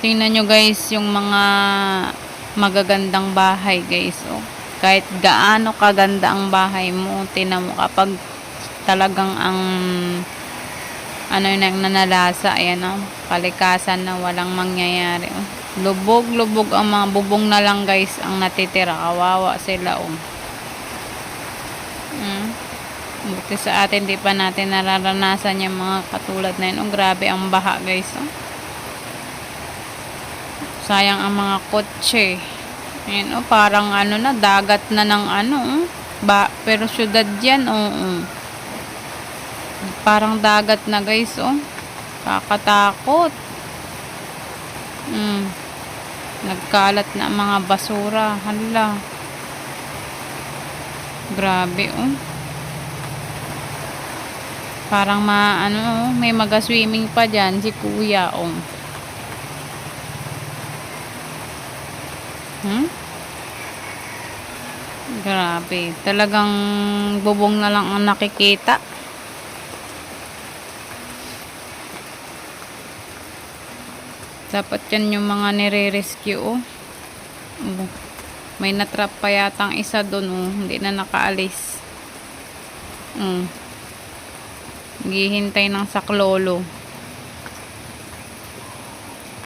Tingnan nyo guys, yung mga magagandang bahay guys. Oh. Kahit gaano kaganda ang bahay mo, tinan mo kapag talagang ang ano yun ang nanalasa, ayan oh, kalikasan na walang mangyayari. Oh. Lubog, lubog ang mga bubong na lang guys ang natitira. Kawawa sila oh. Mm. Buti sa atin, di pa natin nararanasan yung mga katulad na yun. Oh, grabe ang baha guys. Oh. Sayang ang mga kotse. Ayan, oh, parang ano na, dagat na ng ano, oh. Ba, pero syudad yan, oo. Oh, Parang dagat na guys, oh. Kakatakot. Mm. Nagkalat na mga basura. Hala. Grabe, oh. Parang ma, ano, oh, may maga-swimming pa dyan, si kuya, oh. Hmm? Grabe. Talagang bubong na lang ang nakikita. Dapat yan yung mga nire-rescue, oh. May natrap pa yatang isa doon, oh. Hindi na nakaalis. Mm. Naghihintay ng saklolo.